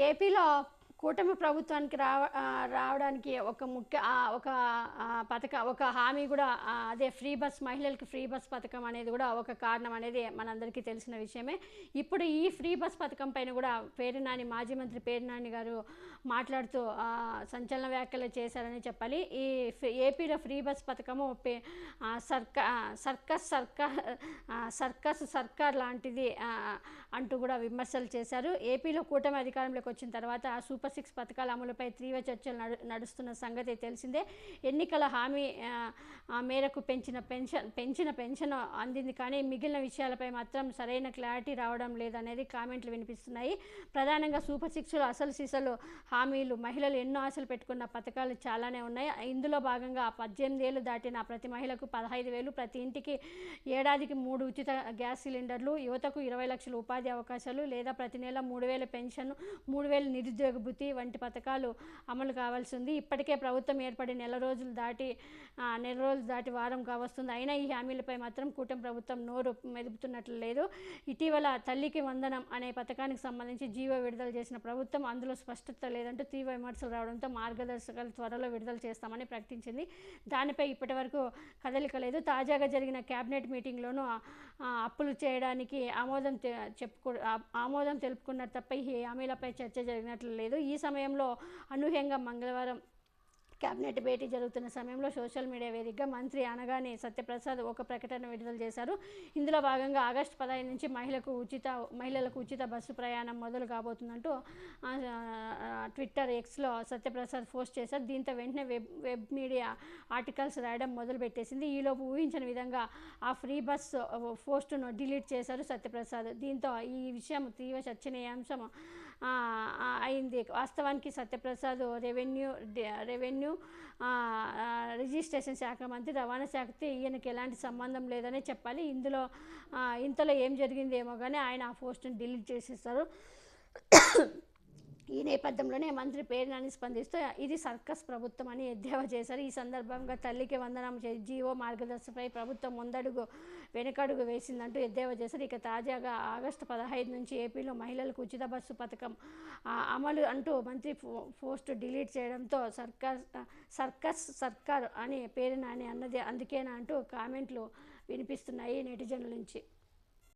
ఏపీలో కూటమి ప్రభుత్వానికి రావ రావడానికి ఒక ముఖ్య ఒక పథక ఒక హామీ కూడా అదే ఫ్రీ బస్ మహిళలకు ఫ్రీ బస్ పథకం అనేది కూడా ఒక కారణం అనేది మనందరికీ తెలిసిన విషయమే. ఇప్పుడు ఈ ఫ్రీ బస్ పథకం పైన కూడా పేరునాని మాజీ మంత్రి పేరునాని గారు మాట్లాడుతూ సంచలన వ్యాఖ్యలు చేశారని చెప్పాలి. ఈ ఏపీలో ఫ్రీ బస్ పథకము పే- సర్కా సర్కస్ సర్కార్ సర్కస్ సర్కార్ లాంటిది అంటూ కూడా విమర్శలు చేశారు. ఏపీలో కూటమి అధికారంలోకి వచ్చిన తర్వాత సూపర్ సిక్స్ పథకాల అమలుపై తీవ్ర చర్చలు నడు నడుస్తున్న సంగతి తెలిసిందే. ఎన్నికల హామీ మేరకు పెంచిన పెన్షన్ పెంచిన పెన్షన్ అందింది కానీ మిగిలిన విషయాలపై మాత్రం సరైన క్లారిటీ రావడం లేదనేది కామెంట్లు వినిపిస్తున్నాయి. ప్రధానంగా సూపర్ సిక్స్లో అసలు సీసలు హామీలు మహిళలు ఎన్నో ఆశలు పెట్టుకున్న పథకాలు చాలానే ఉన్నాయి. ఇందులో భాగంగా పద్దెనిమిది ఏళ్ళు దాటిన ప్రతి మహిళకు పదహైదు వేలు ప్రతి ఇంటికి ఏడాదికి మూడు ఉచిత గ్యాస్ సిలిండర్లు యువతకు ఇరవై లక్షల ఉపాధి అవకాశాలు లేదా ప్రతి నెల మూడు వేల పెన్షన్ మూడు వేల నిరుద్యోగ భృతి వంటి పథకాలు అమలు కావాల్సి ఉంది. ఇప్పటికే ప్రభుత్వం ఏర్పడి నెల రోజులు దాటి నెల రోజులు దాటి వారం కావస్తుంది. అయినా ఈ హామీలపై మాత్రం కూటమి ప్రభుత్వం నోరు మెదుపుతున్నట్లు లేదు. ఇటీవల తల్లికి వందనం అనే పథకానికి సంబంధించి జీవో విడుదల చేసిన ప్రభుత్వం అందులో స్పష్టత లేదంటూ తీవ్ర విమర్శలు రావడంతో మార్గదర్శకాలు త్వరలో విడుదల చేస్తామని ప్రకటించింది. దానిపై ఇప్పటి వరకు కదలిక లేదు. తాజాగా జరిగిన కేబినెట్ మీటింగ్లోనూ అప్పులు చేయడానికి ఆమోదం చెప్పుకో ఆమోదం తెలుపుకున్నారు తప్ప ఈ హామీలపై చర్చ జరిగినట్లు లేదు. ఈ ఈ సమయంలో అనూహ్యంగా మంగళవారం కేబినెట్ భేటీ జరుగుతున్న సమయంలో సోషల్ మీడియా వేదికగా మంత్రి అనగానే సత్యప్రసాద్ ఒక ప్రకటన విడుదల చేశారు. ఇందులో భాగంగా ఆగస్టు పదహైదు నుంచి మహిళకు ఉచిత మహిళలకు ఉచిత బస్సు ప్రయాణం మొదలు కాబోతుందంటూ ట్విట్టర్ ఎక్స్లో సత్యప్రసాద్ పోస్ట్ చేశారు. దీంతో వెంటనే వెబ్ వెబ్ మీడియా ఆర్టికల్స్ రాయడం మొదలుపెట్టేసింది. ఈలోపు ఊహించిన విధంగా ఆ ఫ్రీ బస్ పోస్టును డిలీట్ చేశారు సత్యప్రసాద్. దీంతో ఈ విషయం తీవ్ర చర్చనీయాంశం అయింది. వాస్తవానికి సత్యప్రసాద్ రెవెన్యూ రెవెన్యూ రిజిస్ట్రేషన్ శాఖ మంత్రి రవాణా శాఖతో ఈయనకి ఎలాంటి సంబంధం లేదనే చెప్పాలి. ఇందులో ఇంతలో ఏం జరిగిందేమో కానీ ఆయన ఆ పోస్టును డిలీట్ చేసేస్తారు ఈ నేపథ్యంలోనే మంత్రి పేరునాని స్పందిస్తూ ఇది సర్కస్ ప్రభుత్వం అని ఎద్దేవా చేశారు. ఈ సందర్భంగా తల్లికి వందనం చేసి జీవో మార్గదర్శకపై ప్రభుత్వం ముందడుగు వెనుకడుగు వేసిందంటూ ఎద్దేవా చేశారు. ఇక తాజాగా ఆగస్టు పదహైదు నుంచి ఏపీలో మహిళలకు ఉచిత బస్సు పథకం అమలు అంటూ మంత్రి పో- పోస్ట్ డిలీట్ చేయడంతో సర్కస్ సర్కస్ సర్కార్ అని పేరు అని అన్నది అందుకేనా అంటూ కామెంట్లు వినిపిస్తున్నాయి నెటిజన్ల నుంచి.